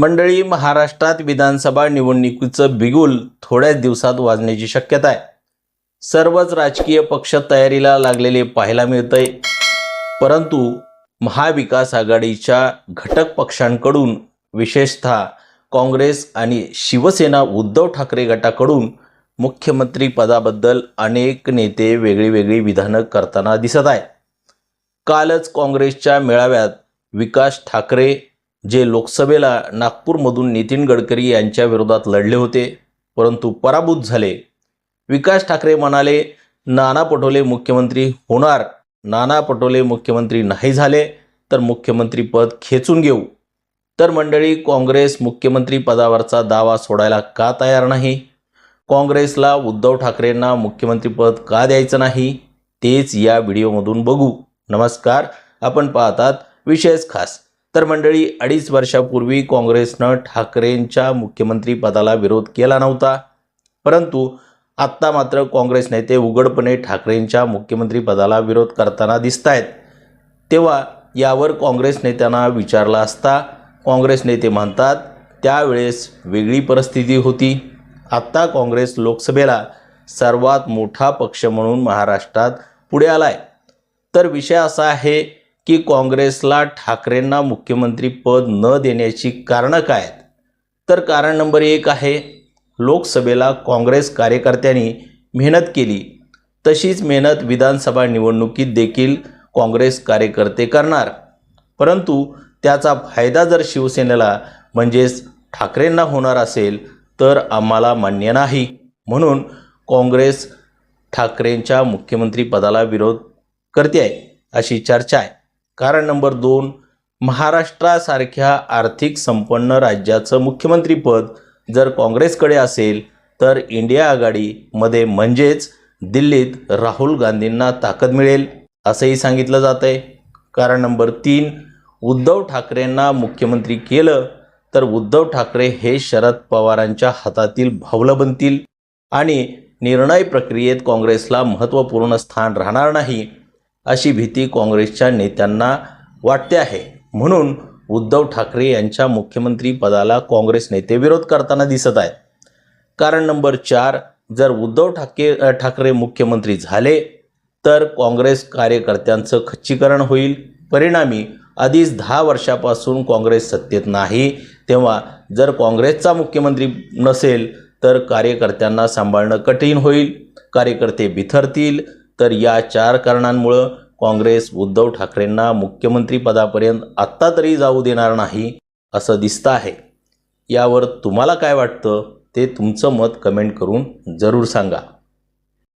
मंडळी महाराष्ट्रात विधानसभा निवडणुकीचं बिगुल थोड्याच दिवसात वाजण्याची शक्यता आहे. सर्वच राजकीय पक्ष तयारीला लागलेले पाहायला मिळतंय. परंतु महाविकास आघाडीच्या घटक पक्षांकडून विशेषतः काँग्रेस आणि शिवसेना उद्धव ठाकरे गटाकडून मुख्यमंत्री पदाबद्दल अनेक नेते वेगळी वेगळी विधानं करताना दिसत आहेत. कालच काँग्रेसच्या मेळाव्यात विकास ठाकरे जे लोकसभेला नागपूरमधून नितीन गडकरी यांच्या विरोधात लढले होते परंतु पराभूत झाले. विकास ठाकरे म्हणाले नाना पटोले मुख्यमंत्री होणार नाना पटोले मुख्यमंत्री नाही झाले तर मुख्यमंत्रीपद खेचून घेऊ. तर मंडळी काँग्रेस मुख्यमंत्री पदावरचा दावा सोडायला का तयार नाही? काँग्रेसला उद्धव ठाकरेंना मुख्यमंत्रीपद का द्यायचं नाही? तेच या व्हिडिओमधून बघू. नमस्कार आपण पाहतात विशेष खास. तर मंडळी अडीच वर्षापूर्वी काँग्रेसनं ठाकरेंच्या मुख्यमंत्रीपदाला विरोध केला नव्हता. परंतु आत्ता मात्र काँग्रेस नेते उघडपणे ठाकरेंच्या मुख्यमंत्रीपदाला विरोध करताना दिसत आहेत तेव्हा यावर काँग्रेस नेत्यांना विचारला असता काँग्रेस नेते म्हणतात त्यावेळेस वेगळी परिस्थिती होती. आत्ता काँग्रेस लोकसभेला सर्वात मोठा पक्ष म्हणून महाराष्ट्रात पुढे आला आहे तर विषय असा आहे की काँग्रेसला ठाकरेंना मुख्यमंत्रीपद न देण्याची कारणं काय आहेत? तर कारण नंबर एक आहे लोकसभेला काँग्रेस कार्यकर्त्यांनी मेहनत केली. तशीच मेहनत विधानसभा निवडणुकीत देखील काँग्रेस कार्यकर्ते करणार. परंतु त्याचा फायदा जर शिवसेनेला म्हणजेच ठाकरेंना होणार असेल तर आम्हाला मान्य नाही. म्हणून काँग्रेस ठाकरेंच्या मुख्यमंत्रीपदाला विरोध करते आहे अशी चर्चा आहे. कारण नंबर दोन महाराष्ट्रासारख्या आर्थिक संपन्न राज्याचं मुख्यमंत्रीपद जर काँग्रेसकडे असेल तर इंडिया आघाडीमध्ये म्हणजेच दिल्लीत राहुल गांधींना ताकद मिळेल असंही सांगितलं जात आहे कारण नंबर तीन उद्धव ठाकरेंना मुख्यमंत्री केलं तर उद्धव ठाकरे हे शरद पवारांच्या हातातील भावलं बनतील. आणि निर्णय प्रक्रियेत काँग्रेसला महत्त्वपूर्ण स्थान राहणार नाही अशी भीती काँग्रेसच्या नेत्यांना वाटते आहे. म्हणून उद्धव ठाकरे यांच्या मुख्यमंत्री पदाला काँग्रेस नेते विरोध करताना दिसत आहेत. कारण नंबर चार जर उद्धव ठाके ठाकरे मुख्यमंत्री झाले तर काँग्रेस कार्यकर्त्यांचं खच्चीकरण होईल. परिणामी आधीच दहा वर्षापासून काँग्रेस सत्तेत नाही. तेव्हा जर काँग्रेसचा मुख्यमंत्री नसेल तर कार्यकर्त्यांना सांभाळणं कठीण होईल. कार्यकर्ते बिथरतील तर या चार कारणांमुळं काँग्रेस उद्धव ठाकरेंना मुख्यमंत्रीपदापर्यंत आत्ता तरी जाऊ देणार नाही असं दिसतं आहे. यावर तुम्हाला काय वाटतं ते तुमचं मत कमेंट करून जरूर सांगा.